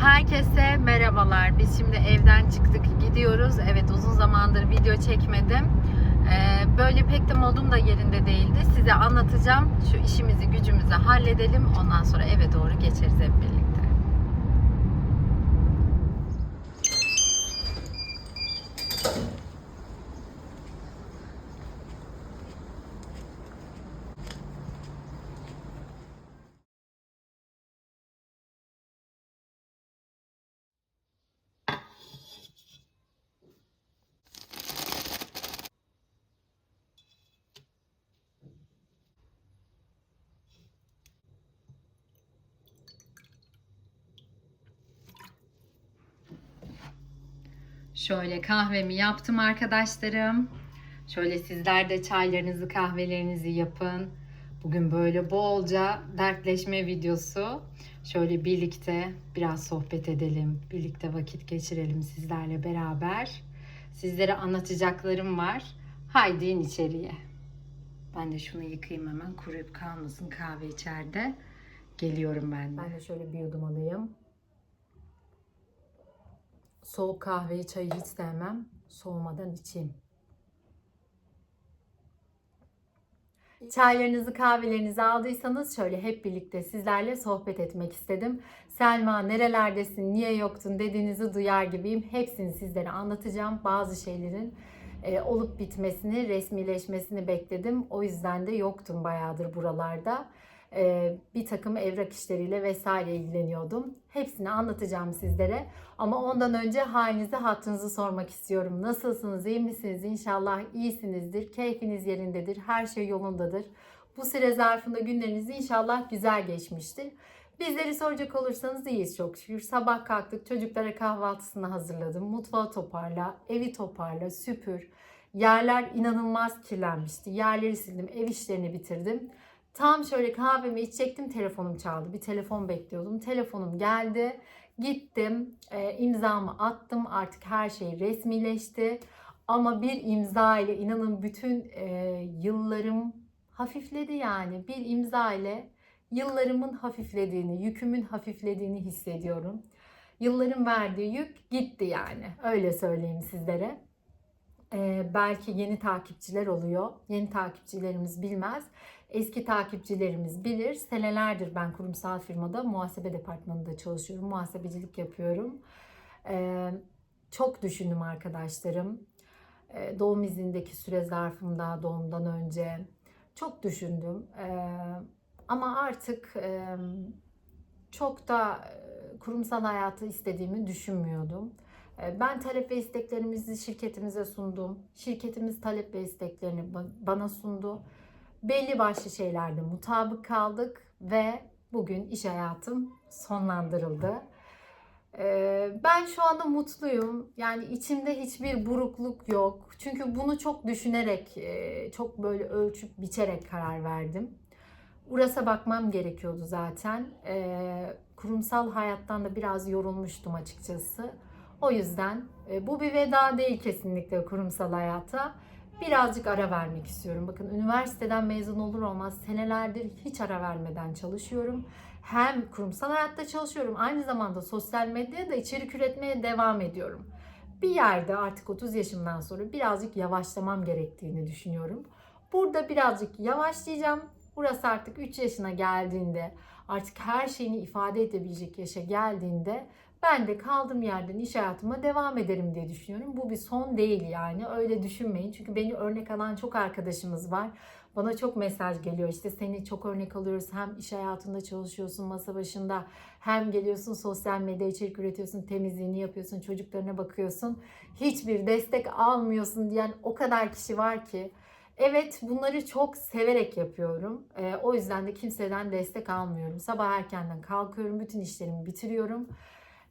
Herkese merhabalar. Biz şimdi evden çıktık gidiyoruz. Evet uzun zamandır video çekmedim. Ee, böyle pek de modum da yerinde değildi. Size anlatacağım. Şu işimizi gücümüzü halledelim. Ondan sonra eve doğru geçeriz hep birlikte. Şöyle kahvemi yaptım arkadaşlarım. Şöyle sizler de çaylarınızı, kahvelerinizi yapın. Bugün böyle bolca dertleşme videosu. Şöyle birlikte biraz sohbet edelim. Birlikte vakit geçirelim sizlerle beraber. Sizlere anlatacaklarım var. Haydi in içeriye. Ben de şunu yıkayayım hemen. Kuruyup kalmasın kahve içeride. Geliyorum ben de. Ben de şöyle bir yudum alayım. Soğuk kahveyi, çayı hiç sevmem. Soğumadan içeyim. Çaylarınızı, kahvelerinizi aldıysanız şöyle hep birlikte sizlerle sohbet etmek istedim. Selma nerelerdesin, niye yoktun dediğinizi duyar gibiyim. Hepsini sizlere anlatacağım. Bazı şeylerin e, olup bitmesini, resmileşmesini bekledim. O yüzden de yoktum bayağıdır buralarda. E, bir takım evrak işleriyle vesaire ilgileniyordum. Hepsini anlatacağım sizlere. Ama ondan önce halinizi, hattınızı sormak istiyorum. Nasılsınız, iyi misiniz? İnşallah iyisinizdir, keyfiniz yerindedir, her şey yolundadır. Bu süre zarfında günleriniz inşallah güzel geçmiştir. Bizleri soracak olursanız iyiyiz çok şükür. Sabah kalktık, çocuklara kahvaltısını hazırladım. Mutfağı toparla, evi toparla, süpür. Yerler inanılmaz kirlenmişti. Yerleri sildim, ev işlerini bitirdim. Tam şöyle kahvemi içecektim, telefonum çaldı. Bir telefon bekliyordum. Telefonum geldi. Gittim, e, imzamı attım. Artık her şey resmileşti. Ama bir imza ile inanın bütün e, yıllarım hafifledi yani. Bir imza ile yıllarımın hafiflediğini, yükümün hafiflediğini hissediyorum. Yılların verdiği yük gitti yani. Öyle söyleyeyim sizlere. Ee, belki yeni takipçiler oluyor. Yeni takipçilerimiz bilmez. Eski takipçilerimiz bilir. Senelerdir ben kurumsal firmada muhasebe departmanında çalışıyorum. Muhasebecilik yapıyorum. Ee, çok düşündüm arkadaşlarım. Ee, doğum izindeki süre zarfımda, doğumdan önce çok düşündüm. Ee, ama artık e, çok da kurumsal hayatı istediğimi düşünmüyordum. E, Ben talep ve isteklerimizi şirketimize sundum. Şirketimiz talep ve isteklerini ba- bana sundu. Belli başlı şeylerde mutabık kaldık ve bugün iş hayatım sonlandırıldı. E, Ben şu anda mutluyum. Yani içimde hiçbir burukluk yok. Çünkü bunu çok düşünerek, e, çok böyle ölçüp biçerek karar verdim. Uras'a bakmam gerekiyordu zaten. E, Kurumsal hayattan da biraz yorulmuştum açıkçası. O yüzden e, bu bir veda değil kesinlikle kurumsal hayata. Birazcık ara vermek istiyorum. Bakın üniversiteden mezun olur olmaz senelerdir hiç ara vermeden çalışıyorum. Hem kurumsal hayatta çalışıyorum aynı zamanda sosyal medyada içerik üretmeye devam ediyorum. Bir yerde artık 30 yaşımdan sonra birazcık yavaşlamam gerektiğini düşünüyorum. Burada birazcık yavaşlayacağım. Burası artık 3 yaşına geldiğinde artık her şeyini ifade edebilecek yaşa geldiğinde ben de kaldığım yerden iş hayatıma devam ederim diye düşünüyorum. Bu bir son değil yani öyle düşünmeyin. Çünkü beni örnek alan çok arkadaşımız var. Bana çok mesaj geliyor işte seni çok örnek alıyoruz. Hem iş hayatında çalışıyorsun masa başında hem geliyorsun sosyal medya içerik üretiyorsun temizliğini yapıyorsun çocuklarına bakıyorsun. Hiçbir destek almıyorsun diyen o kadar kişi var ki. Evet bunları çok severek yapıyorum. Ee, o yüzden de kimseden destek almıyorum. Sabah erkenden kalkıyorum, bütün işlerimi bitiriyorum.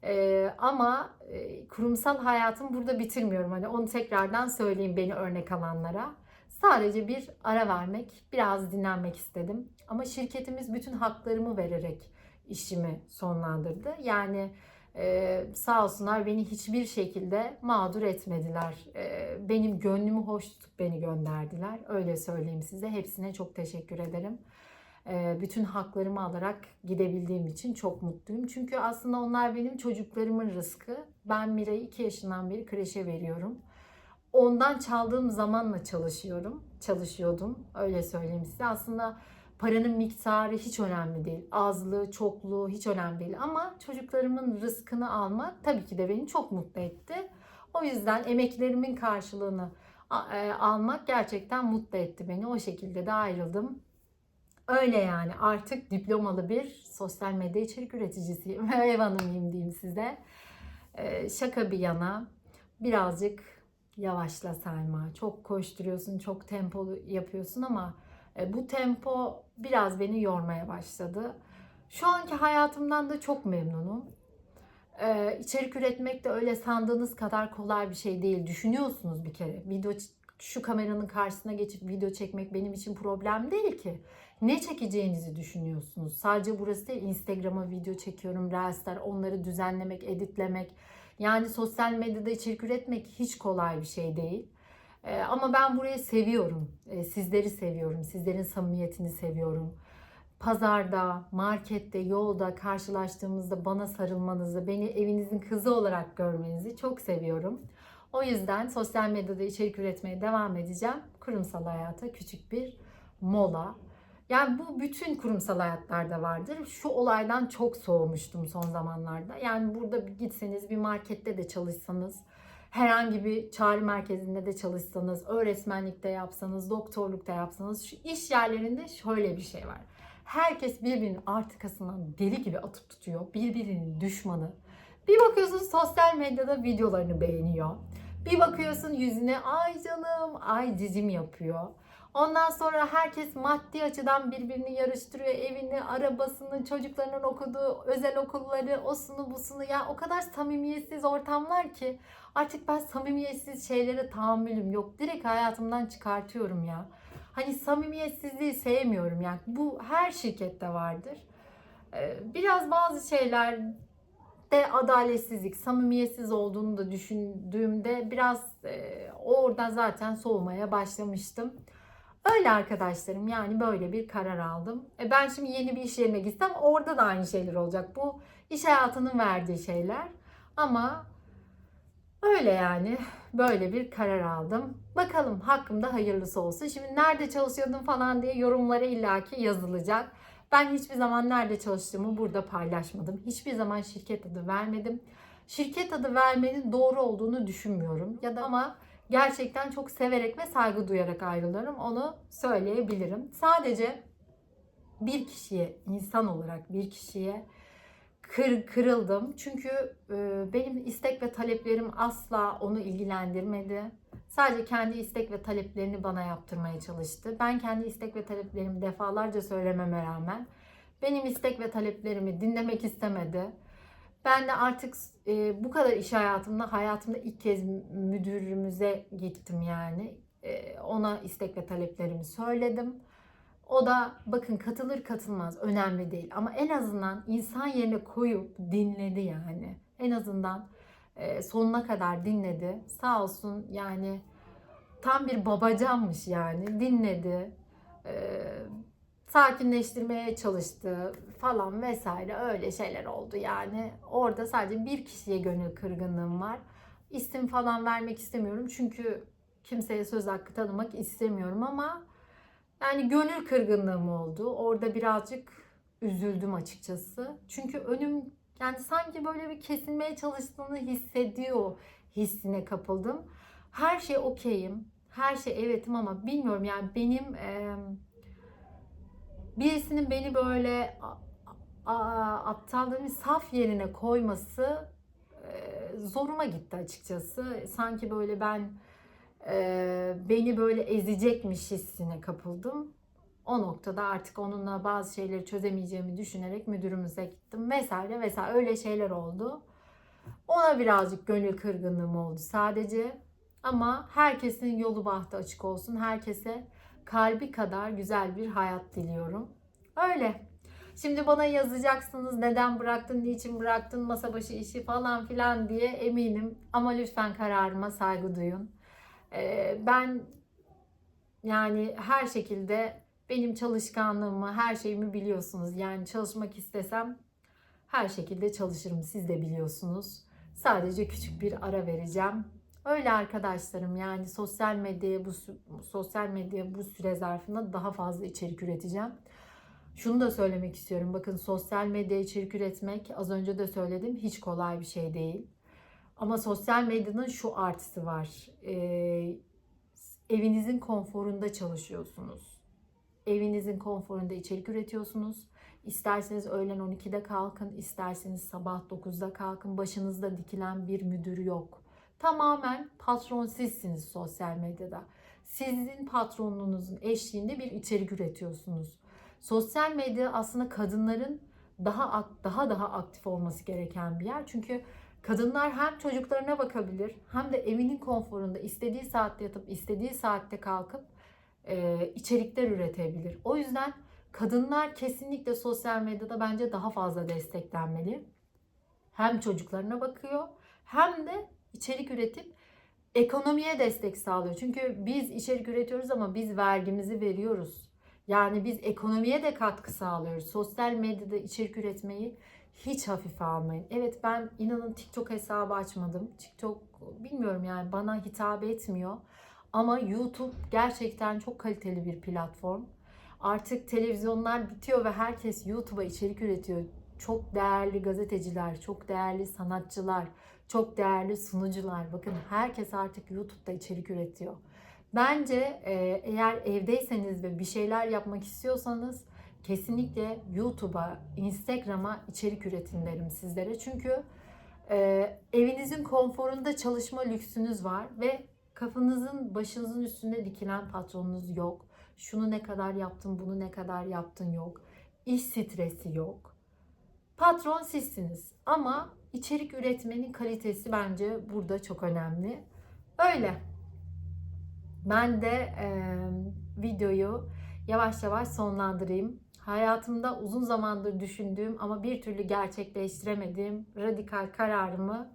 Ee, ama e, kurumsal hayatımı burada bitirmiyorum. Hani onu tekrardan söyleyeyim beni örnek alanlara. Sadece bir ara vermek, biraz dinlenmek istedim. Ama şirketimiz bütün haklarımı vererek işimi sonlandırdı. Yani e, sağ olsunlar beni hiçbir şekilde mağdur etmediler. E, benim gönlümü hoş tutup beni gönderdiler. Öyle söyleyeyim size. Hepsine çok teşekkür ederim. E, bütün haklarımı alarak gidebildiğim için çok mutluyum. Çünkü aslında onlar benim çocuklarımın rızkı. Ben Mira'yı 2 yaşından beri kreşe veriyorum. Ondan çaldığım zamanla çalışıyorum. Çalışıyordum. Öyle söyleyeyim size. Aslında paranın miktarı hiç önemli değil. Azlığı, çokluğu hiç önemli değil. Ama çocuklarımın rızkını almak tabii ki de beni çok mutlu etti. O yüzden emeklerimin karşılığını e, almak gerçekten mutlu etti beni. O şekilde de ayrıldım. Öyle yani artık diplomalı bir sosyal medya içerik üreticisiyim. Ev hanımıyım diyeyim size. Ee, şaka bir yana birazcık yavaşla Selma. Çok koşturuyorsun, çok tempolu yapıyorsun ama e, bu tempo biraz beni yormaya başladı. Şu anki hayatımdan da çok memnunum. Ee, içerik üretmek de öyle sandığınız kadar kolay bir şey değil. Düşünüyorsunuz bir kere. Video şu kameranın karşısına geçip video çekmek benim için problem değil ki. Ne çekeceğinizi düşünüyorsunuz. Sadece burası değil. Instagram'a video çekiyorum, Reels'ler, onları düzenlemek, editlemek. Yani sosyal medyada içerik üretmek hiç kolay bir şey değil. Ee, ama ben burayı seviyorum. Ee, sizleri seviyorum. Sizlerin samimiyetini seviyorum pazarda, markette, yolda karşılaştığımızda bana sarılmanızı, beni evinizin kızı olarak görmenizi çok seviyorum. O yüzden sosyal medyada içerik üretmeye devam edeceğim. Kurumsal hayata küçük bir mola. Yani bu bütün kurumsal hayatlarda vardır. Şu olaydan çok soğumuştum son zamanlarda. Yani burada gitseniz bir markette de çalışsanız, herhangi bir çağrı merkezinde de çalışsanız, öğretmenlikte yapsanız, doktorlukta yapsanız, şu iş yerlerinde şöyle bir şey var herkes birbirinin artıkasından deli gibi atıp tutuyor. Birbirinin düşmanı. Bir bakıyorsun sosyal medyada videolarını beğeniyor. Bir bakıyorsun yüzüne ay canım, ay cicim yapıyor. Ondan sonra herkes maddi açıdan birbirini yarıştırıyor. Evini, arabasını, çocuklarının okuduğu özel okulları, osunu busunu. Ya o kadar samimiyetsiz ortamlar ki artık ben samimiyetsiz şeylere tahammülüm yok. Direkt hayatımdan çıkartıyorum ya. Hani samimiyetsizliği sevmiyorum yani. Bu her şirkette vardır. Ee, Biraz bazı şeyler de adaletsizlik, samimiyetsiz olduğunu da düşündüğümde biraz e, orada zaten soğumaya başlamıştım. Öyle arkadaşlarım yani böyle bir karar aldım. E ben şimdi yeni bir iş yerine gitsem orada da aynı şeyler olacak. Bu iş hayatının verdiği şeyler. Ama öyle yani böyle bir karar aldım. Bakalım hakkımda hayırlısı olsun. Şimdi nerede çalışıyordun falan diye yorumlara illaki yazılacak. Ben hiçbir zaman nerede çalıştığımı burada paylaşmadım. Hiçbir zaman şirket adı vermedim. Şirket adı vermenin doğru olduğunu düşünmüyorum. Ya da ama gerçekten çok severek ve saygı duyarak ayrılıyorum. Onu söyleyebilirim. Sadece bir kişiye, insan olarak bir kişiye kır, kırıldım. Çünkü e, benim istek ve taleplerim asla onu ilgilendirmedi. Sadece kendi istek ve taleplerini bana yaptırmaya çalıştı. Ben kendi istek ve taleplerimi defalarca söylememe rağmen benim istek ve taleplerimi dinlemek istemedi. Ben de artık e, bu kadar iş hayatımda, hayatımda ilk kez müdürümüze gittim yani. E, ona istek ve taleplerimi söyledim. O da bakın katılır katılmaz önemli değil ama en azından insan yerine koyup dinledi yani. En azından e, sonuna kadar dinledi. Sağ olsun yani tam bir babacanmış yani dinledi. E, sakinleştirmeye çalıştı falan vesaire öyle şeyler oldu yani. Orada sadece bir kişiye gönül kırgınlığım var. İsim falan vermek istemiyorum çünkü kimseye söz hakkı tanımak istemiyorum ama yani gönül kırgınlığım oldu. Orada birazcık üzüldüm açıkçası. Çünkü önüm yani sanki böyle bir kesilmeye çalıştığını hissediyor hissine kapıldım. Her şey okeyim. Her şey evetim ama bilmiyorum yani benim e, birisinin beni böyle a, saf yerine koyması e, zoruma gitti açıkçası. Sanki böyle ben e, beni böyle ezecekmiş hissine kapıldım. O noktada artık onunla bazı şeyleri çözemeyeceğimi düşünerek müdürümüze gittim vesaire vesaire öyle şeyler oldu. Ona birazcık gönül kırgınlığım oldu sadece. Ama herkesin yolu bahtı açık olsun. Herkese kalbi kadar güzel bir hayat diliyorum. Öyle. Şimdi bana yazacaksınız neden bıraktın, niçin bıraktın, masa başı işi falan filan diye eminim. Ama lütfen kararıma saygı duyun. Ee, ben yani her şekilde Benim çalışkanlığımı, her şeyimi biliyorsunuz. Yani çalışmak istesem her şekilde çalışırım. Siz de biliyorsunuz. Sadece küçük bir ara vereceğim. Öyle arkadaşlarım yani sosyal medyaya bu sosyal medya bu süre zarfında daha fazla içerik üreteceğim. Şunu da söylemek istiyorum. Bakın sosyal medya içerik üretmek az önce de söyledim hiç kolay bir şey değil. Ama sosyal medyanın şu artısı var. Ee, evinizin konforunda çalışıyorsunuz. Evinizin konforunda içerik üretiyorsunuz. İsterseniz öğlen 12'de kalkın, isterseniz sabah 9'da kalkın. Başınızda dikilen bir müdür yok. Tamamen patron sizsiniz sosyal medyada. Sizin patronluğunuzun eşliğinde bir içerik üretiyorsunuz. Sosyal medya aslında kadınların daha daha daha aktif olması gereken bir yer. Çünkü kadınlar hem çocuklarına bakabilir hem de evinin konforunda istediği saatte yatıp istediği saatte kalkıp e, içerikler üretebilir. O yüzden kadınlar kesinlikle sosyal medyada bence daha fazla desteklenmeli. Hem çocuklarına bakıyor hem de içerik üretip ekonomiye destek sağlıyor. Çünkü biz içerik üretiyoruz ama biz vergimizi veriyoruz. Yani biz ekonomiye de katkı sağlıyoruz. Sosyal medyada içerik üretmeyi hiç hafife almayın. Evet ben inanın TikTok hesabı açmadım. TikTok bilmiyorum yani bana hitap etmiyor. Ama YouTube gerçekten çok kaliteli bir platform. Artık televizyonlar bitiyor ve herkes YouTube'a içerik üretiyor. Çok değerli gazeteciler, çok değerli sanatçılar, çok değerli sunucular. Bakın herkes artık YouTube'da içerik üretiyor. Bence e, eğer evdeyseniz ve bir şeyler yapmak istiyorsanız kesinlikle YouTube'a, Instagram'a içerik üretin derim sizlere. Çünkü e, evinizin konforunda çalışma lüksünüz var ve kafanızın başınızın üstünde dikilen patronunuz yok. Şunu ne kadar yaptın, bunu ne kadar yaptın yok. İş stresi yok. Patron sizsiniz ama içerik üretmenin kalitesi bence burada çok önemli. Öyle. Ben de e, videoyu yavaş yavaş sonlandırayım. Hayatımda uzun zamandır düşündüğüm ama bir türlü gerçekleştiremediğim radikal kararımı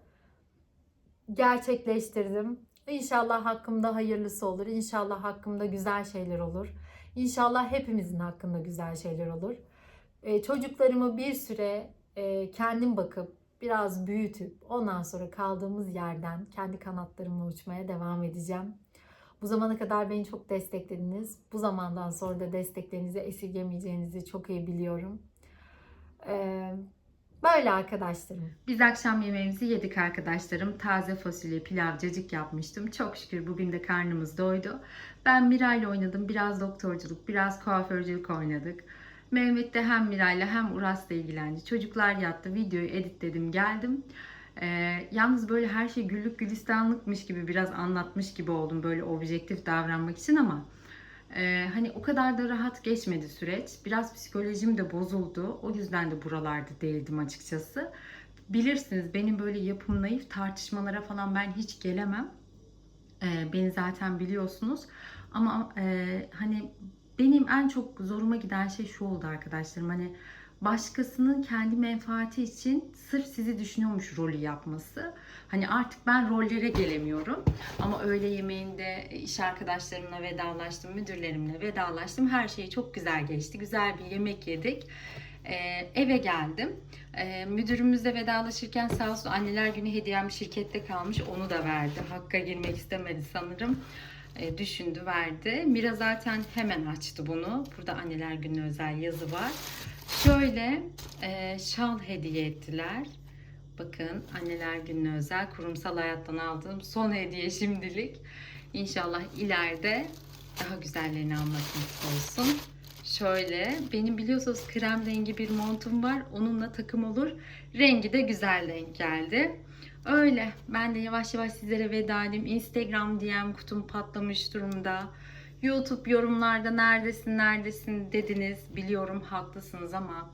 gerçekleştirdim. İnşallah hakkımda hayırlısı olur. İnşallah hakkımda güzel şeyler olur. İnşallah hepimizin hakkında güzel şeyler olur. Ee, çocuklarımı bir süre e, kendim bakıp biraz büyütüp ondan sonra kaldığımız yerden kendi kanatlarımla uçmaya devam edeceğim. Bu zamana kadar beni çok desteklediniz. Bu zamandan sonra da desteklerinizi esirgemeyeceğinizi çok iyi biliyorum. Ee, böyle arkadaşlarım. Biz akşam yemeğimizi yedik arkadaşlarım. Taze fasulye, pilav, cacık yapmıştım. Çok şükür bugün de karnımız doydu. Ben Miray'la oynadım. Biraz doktorculuk, biraz kuaförcülük oynadık. Mehmet de hem Miray'la hem Uras'la ilgilendi. Çocuklar yattı. Videoyu editledim geldim. Ee, yalnız böyle her şey güllük gülistanlıkmış gibi biraz anlatmış gibi oldum böyle objektif davranmak için ama e, hani o kadar da rahat geçmedi süreç. Biraz psikolojim de bozuldu. O yüzden de buralarda değildim açıkçası. Bilirsiniz benim böyle yapım naif tartışmalara falan ben hiç gelemem. Ee, beni zaten biliyorsunuz. Ama e, hani benim en çok zoruma giden şey şu oldu arkadaşlarım. Hani başkasının kendi menfaati için sırf sizi düşünüyormuş rolü yapması. Hani artık ben rollere gelemiyorum. Ama öğle yemeğinde iş arkadaşlarımla vedalaştım, müdürlerimle vedalaştım. Her şey çok güzel geçti. Güzel bir yemek yedik. Ee, eve geldim. Ee, müdürümüzle vedalaşırken sağ olsun anneler günü hediyem şirkette kalmış. Onu da verdi. Hakka girmek istemedi sanırım. Ee, düşündü verdi. Mira zaten hemen açtı bunu. Burada anneler günü özel yazı var. Şöyle e, şal hediye ettiler. Bakın anneler gününe özel kurumsal hayattan aldığım son hediye şimdilik. İnşallah ileride daha güzellerini almak olsun. Şöyle benim biliyorsunuz krem rengi bir montum var. Onunla takım olur. Rengi de güzel denk geldi. Öyle. Ben de yavaş yavaş sizlere veda edeyim. Instagram DM kutum patlamış durumda. YouTube yorumlarda neredesin neredesin dediniz. Biliyorum haklısınız ama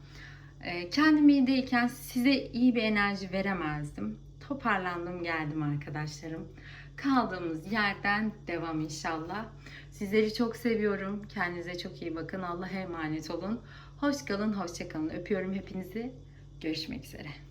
e, kendim iyi değilken size iyi bir enerji veremezdim. Toparlandım geldim arkadaşlarım. Kaldığımız yerden devam inşallah. Sizleri çok seviyorum. Kendinize çok iyi bakın. Allah'a emanet olun. Hoş kalın, hoşça kalın. Öpüyorum hepinizi. Görüşmek üzere.